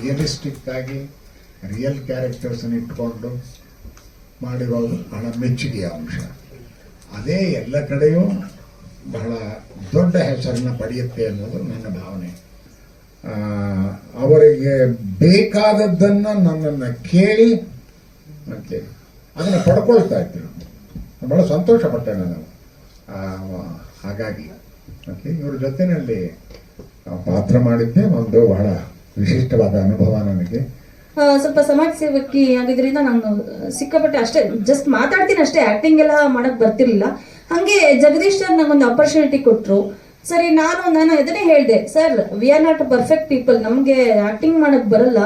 Realistic ಆಗಿ real ಕ್ಯಾರೆಕ್ಟರ್ಸನ್ನು ಇಟ್ಕೊಂಡು ಮಾಡಿರೋದು ಬಹಳ ಮೆಚ್ಚುಗೆಯ ಅಂಶ. ಅದೇ ಎಲ್ಲ ಕಡೆಯೂ ಬಹಳ ದೊಡ್ಡ ಹೆಸರನ್ನು ಪಡೆಯುತ್ತೆ ಅನ್ನೋದು ನನ್ನ ಭಾವನೆ. ಅವರಿಗೆ ಬೇಕಾದದ್ದನ್ನು ನನ್ನನ್ನು ಕೇಳಿ ಮತ್ತೆ ಅದನ್ನು ಪಡ್ಕೊಳ್ತಾ ಇದ್ದರು ಬಹಳ ಸಂತೋಷ ಪಟ್ಟೆ ನಾನು ಹಾಗಾಗಿ ಓಕೆ ಇವ್ರ ಜೊತೆಯಲ್ಲಿ ಪಾತ್ರ ಮಾಡಿದ್ದೆ ಒಂದು ಬಹಳ ವಿಶಿಷ್ಟವಾದ ಅನುಭವ ನನಗೆ. ಸ್ವಲ್ಪ ಸಮಾಜ ಸೇವಕಿ ಆಗಿದ್ರಿಂದ ನಾನು ಸಿಕ್ಕಾಪಟ್ಟೆ ಅಷ್ಟೇ ಜಸ್ಟ್ ಮಾತಾಡ್ತೀನಿ ಅಷ್ಟೇ ಆಕ್ಟಿಂಗ್ ಎಲ್ಲ ಮಾಡಕ್ ಬರ್ತಿರ್ಲಿಲ್ಲ. ಹಂಗೆ ಜಗದೀಶ್ ಸರ್ ನಂಗೊಂದು ಅಪರ್ಚುನಿಟಿ ಕೊಟ್ರು. ಸರಿ, ನಾನು ನಾನು ಅದನ್ನೇ ಹೇಳಿದೆ sir we are not perfect people ನಮಗೆ ಆಕ್ಟಿಂಗ್ ಮಾಡಕ್ ಬರಲ್ಲ.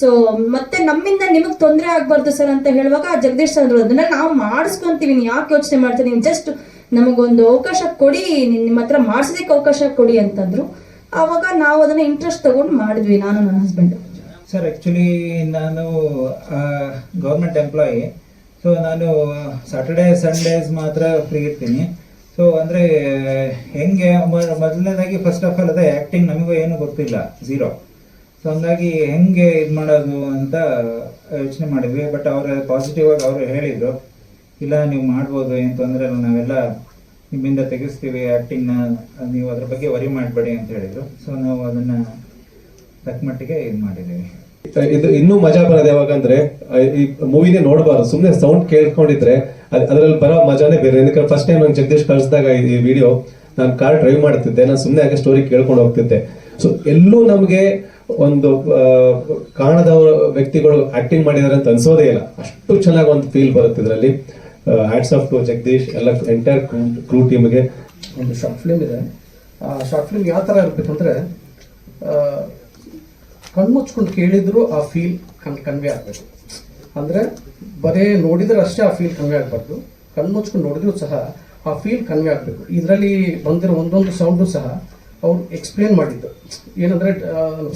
ಸೊ ಮತ್ತೆ ನಮ್ಮಿಂದ ನಿಮಗೆ ತೊಂದರೆ ಆಗ್ಬಾರ್ದು ಸರ್ ಅಂತ ಹೇಳುವಾಗ ಜಗದೀಶ್ ಸರ್ ಅದನ್ನ ನಾವು ಮಾಡಿಸ್ಕೊಂತೀವಿ, ನೀವು ಯಾಕೆ ಯೋಚನೆ ಮಾಡ್ತೀನಿ ಜಸ್ಟ್ ನಮಗೊಂದು ಅವಕಾಶ ಕೊಡಿ ನಿಮ್ಮ ಹತ್ರ ಮಾಡಿಸೋದಕ್ಕೆ ಅವಕಾಶ ಕೊಡಿ ಅಂತಂದ್ರು. ಆವಾಗ ನಾವು ಅದನ್ನ ಇಂಟ್ರೆಸ್ಟ್ ತಗೊಂಡು ಮಾಡಿದ್ವಿ ನಾನು ನನ್ನ ಹಸ್ಬೆಂಡ್ ಸರ್ ಆ್ಯಕ್ಚುಲಿ ನಾನು ಗೌರ್ಮೆಂಟ್ ಎಂಪ್ಲಾಯಿ ಸೊ ನಾನು ಸಾಟರ್ಡೇ ಸಂಡೇಸ್ ಮಾತ್ರ ಫ್ರೀ ಇರ್ತೀನಿ. ಸೊ ಅಂದರೆ ಹೆಂಗೆ ಮೊದಲನೇದಾಗಿ ಫಸ್ಟ್ ಆಫ್ ಆಲ್ ಅದೇ ಆ್ಯಕ್ಟಿಂಗ್ ನಮಗೂ ಏನು ಗೊತ್ತಿಲ್ಲ ಝೀರೋ ಸೊ ಹಂಗಾಗಿ ಹೆಂಗೆ ಇದು ಮಾಡೋದು ಅಂತ ಯೋಚನೆ ಮಾಡಿದ್ವಿ. ಬಟ್ ಅವರು ಪಾಸಿಟಿವ್ ಆಗಿ ಅವರು ಹೇಳಿದರು. ಇಲ್ಲ ನೀವು ಮಾಡ್ಬೋದು ಏನು ತೊಂದರೆ ಇಲ್ಲ ನಾವೆಲ್ಲ ನಿಮ್ಮಿಂದ ತೆಗೆಸ್ತೀವಿ ಆ್ಯಕ್ಟಿಂಗ್ನ ನೀವು ಅದ್ರ ಬಗ್ಗೆ ವರಿ ಮಾಡಬೇಡಿ ಅಂತ ಹೇಳಿದರು. ಸೊ ನಾವು ಅದನ್ನು ತಕ್ಕ ಮಟ್ಟಿಗೆ ಇದು ಮಾಡಿದ್ದೀವಿ. ಇದು ಇನ್ನೂ ಮಜಾ ಬರೋದು ಯಾವಾಗಂದ್ರೆ ಈ ಮೂವಿನೇ ನೋಡಬಾರ್ದು. ಸುಮ್ಮನೆ ಸೌಂಡ್ ಕೇಳ್ಕೊಂಡಿದ್ರೆ ಅದರಲ್ಲಿ ಬರೋ ಮಜಾನೇ ಬೇರೆ. ಯಾಕಂದ್ರೆ ಫಸ್ಟ್ ಟೈಮ್ ನಂಗೆ ಜಗದೀಶ್ ಕಳಿಸಿದಾಗ ಈ ವಿಡಿಯೋ ನಾನು ಕಾರ್ ಡ್ರೈವ್ ಮಾಡ್ತಿದ್ದೆ. ನಾನು ಸುಮ್ಮನೆ ಹಾಗೆ ಸ್ಟೋರಿ ಕೇಳ್ಕೊಂಡು ಹೋಗ್ತಿದ್ದೆ. ಸೊ ಎಲ್ಲೂ ನಮಗೆ ಒಂದು ಕಾಣದವ್ರ ವ್ಯಕ್ತಿಗಳು ಆಕ್ಟಿಂಗ್ ಮಾಡಿದಾರೆ ಅಂತ ಅನ್ಸೋದೇ ಇಲ್ಲ. ಅಷ್ಟು ಚೆನ್ನಾಗಿ ಒಂದು ಫೀಲ್ ಬರುತ್ತೆ ಇದರಲ್ಲಿ. ಹ್ಯಾಟ್ಸ್ ಆಫ್ ಟು ಜಗದೀಶ್ ಎಲ್ಲ ಎಂಟೈರ್ ಕ್ರೂ ಟೀಮ್ಗೆ ಒಂದು ಶಾರ್ಟ್ ಫಿಲ್ಮ್ ಇದೆ. ಆ ಶಾರ್ಟ್ ಫಿಲ್ಮ್ ಯಾವ ಥರ ಇರಬೇಕು ಅಂದರೆ ಕಣ್ಮುಚ್ಕೊಂಡು ಕೇಳಿದ್ರು ಆ ಫೀಲ್ ಕನ್ ಕನ್ವೆ ಆಗಬೇಕು. ಅಂದರೆ ಬರೇ ನೋಡಿದ್ರೆ ಅಷ್ಟೇ ಆ ಫೀಲ್ ಕನ್ವೆ ಆಗಬಾರ್ದು. ಕಣ್ಮುಚ್ಕೊಂಡು ನೋಡಿದ್ರು ಸಹ ಆ ಫೀಲ್ ಕನ್ವೆ ಆಗಬೇಕು. ಇದರಲ್ಲಿ ಬಂದಿರೋ ಒಂದೊಂದು ಸೌಂಡು ಸಹ ಅವ್ರು ಎಕ್ಸ್ಪ್ಲೇನ್ ಮಾಡಿದ್ದು. ಏನಂದರೆ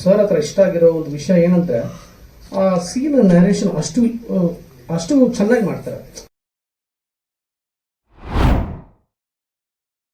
ಸರ್ ಹತ್ರ ಇಷ್ಟ ಆಗಿರೋ ಒಂದು ವಿಷಯ ಏನಂದರೆ, ಆ ಸೀನ್ ನ್ಯಾರೇಷನ್ ಅಷ್ಟು ಅಷ್ಟು ಚೆನ್ನಾಗಿ ಮಾಡ್ತಾರೆ.